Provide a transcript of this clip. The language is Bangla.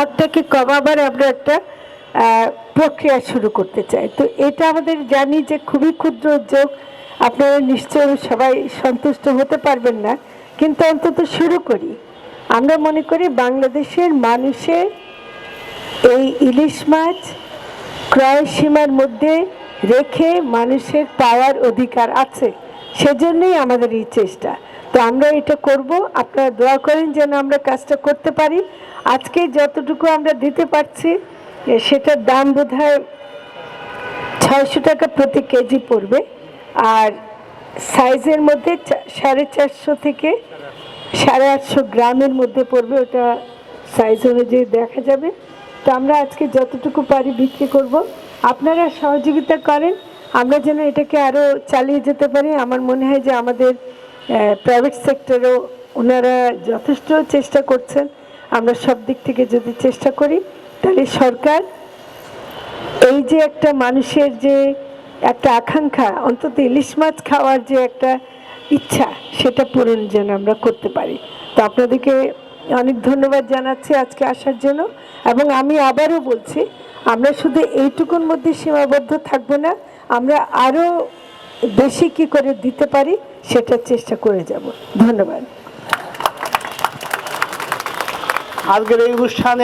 ভাগটাকে কমাবার আমরা একটা প্রক্রিয়া শুরু করতে চাই। তো এটা আমাদের জানি যে খুবই ক্ষুদ্র উদ্যোগ। আপনারা নিশ্চয়ই সবাই সন্তুষ্ট হতে পারবেন না, কিন্তু অন্তত শুরু করি। আমরা মনে করি বাংলাদেশের মানুষের এই ইলিশ মাছ ক্রয় সীমার মধ্যে রেখে মানুষের পাওয়ার অধিকার আছে, সেজন্যই আমাদের এই চেষ্টা। তো আমরা এটা করব। আপনারা দোয়া করেন যেন আমরা কাজটা করতে পারি। আজকে যতটুকু আমরা দিতে পারছি সেটার দাম বোধ হয় টাকা প্রতি কেজি পড়বে। আর সাইজের মধ্যে সাড়ে চারশো থেকে সাড়ে আটশো গ্রামের মধ্যে পড়বে। ওটা সাইজ অনুযায়ী দেখা যাবে। তো আমরা আজকে যতটুকু পারি বিক্রি করব। আপনারা সহযোগিতা করেন। আমরা যেন এটাকে আরও চালিয়ে যেতে পারি। আমার মনে হয় যে আমাদের প্রাইভেট সেক্টরেও ওনারা যথেষ্ট চেষ্টা করছেন। আমরা সব দিক থেকে যদি চেষ্টা করি, তাহলে সরকার এই যে একটা মানুষের যে একটা আকাঙ্ক্ষা, অন্তত ইলিশ মাছ খাওয়ার যে একটা ইচ্ছা, সেটা পূরণ যেন আমরা করতে পারি। তো আপনাদেরকে অনেক ধন্যবাদ জানাচ্ছি আজকে আসার জন্য, এবং আমি আবারও বলছি, আমরা শুধু এইটুকুর মধ্যে সীমাবদ্ধ থাকব না, আমরা আরও বেশি কি করে দিতে পারি সেটার চেষ্টা করে যাব। ধন্যবাদ। আজকের এই অনুষ্ঠানে